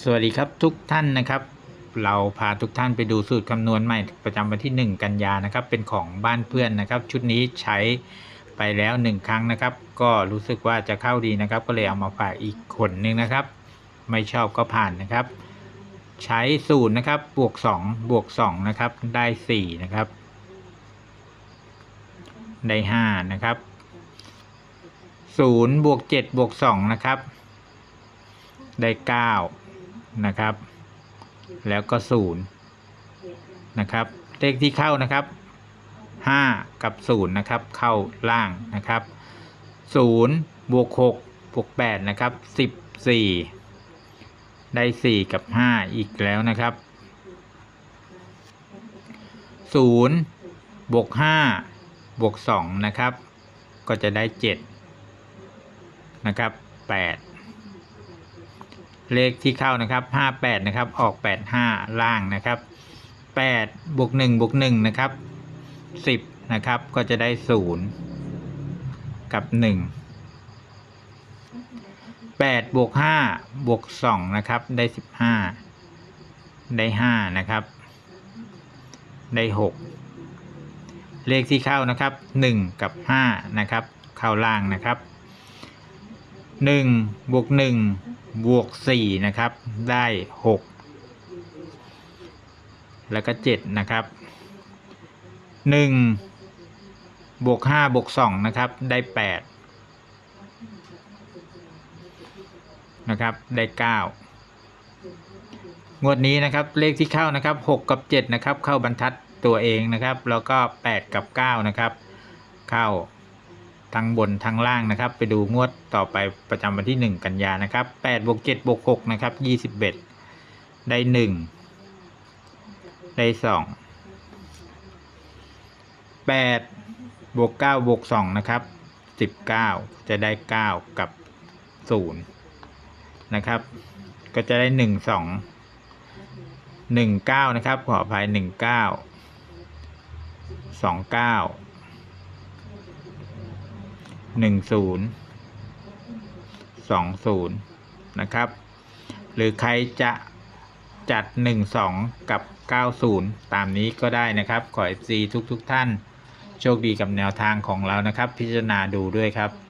สวัสดีครับทุกท่านนะครับ เราพาทุกท่านไปดูสูตรคำนวณใหม่ประจำวันที่ 1 กันยานะครับ เป็นของบ้านเพื่อนนะครับ ชุดนี้ใช้ไปแล้ว 1 ครั้งนะครับ ก็รู้สึกว่าจะเข้าดีนะครับ ก็เลยเอามาฝากอีกคนนึงนะครับ ไม่ชอบก็ผ่านนะครับ ใช้สูตรนะครับบวก2บวก2นะครับได้4นะครับ ได้5นะครับ0บวก7บวก2นะครับได้เก้า นะครับ แล้วก็ศูนย์นะครับ เลขที่เข้านะครับห้ากับศูนย์นะครับ เข้าล่างนะครับศูนย์บวกหกบวกแปดนะครับสิบสี่ได้สี่กับห้าอีกแล้วนะครับศูนย์บวกห้าบวกสองนะครับ ก็จะได้เจ็ดนะครับแปด เลขที่เข้านะครับ 58 นะครับ ออก 85 ล่างนะครับ 8 บวก 1 บวก 1 นะครับ 10 นะครับ ก็จะได้ 0 กับ 1 8 บวก 5 บวก 2 นะครับ ได้ 15 ได้ 5 นะครับ ได้ 6 เลขที่เข้านะครับ 1 กับ 5 นะครับ เข้าล่างนะครับ 1บวก1บวกสี่นะครับ ได้หกแล้วก็เจ็ดนะครับหนึ่งบวกห้าบวกสองนะครับ ได้แปดนะครับ ได้เก้างวดนี้นะครับเลขที่เข้านะครับหกกับเจ็ดนะครับ เข้าบรรทัดตัวเองนะครับ แล้วก็แปดกับเก้านะครับ เข้า ทั้งบนทั้งล่างนะครับ ไปดูงวดต่อไปประจำวันที่ 1 กันยานะครับ8บวก7บวก6นะครับ21ได้ 1 ได้ 2 8บวก9บวก2นะครับ19 จะได้ 9 กับ 0 นะครับ ก็จะได้ 1 2 1 9 นะครับ ขออภัย 19 29 หนึ่งศูนย์สองศูนย์นะครับ หรือใครจะจัดหนึ่งสองกับเก้าศูนย์ตามนี้ก็ได้นะครับ ขอ FC ทุกทุกท่าน โชคดีกับแนวทางของเรานะครับ พิจารณาดูด้วยครับ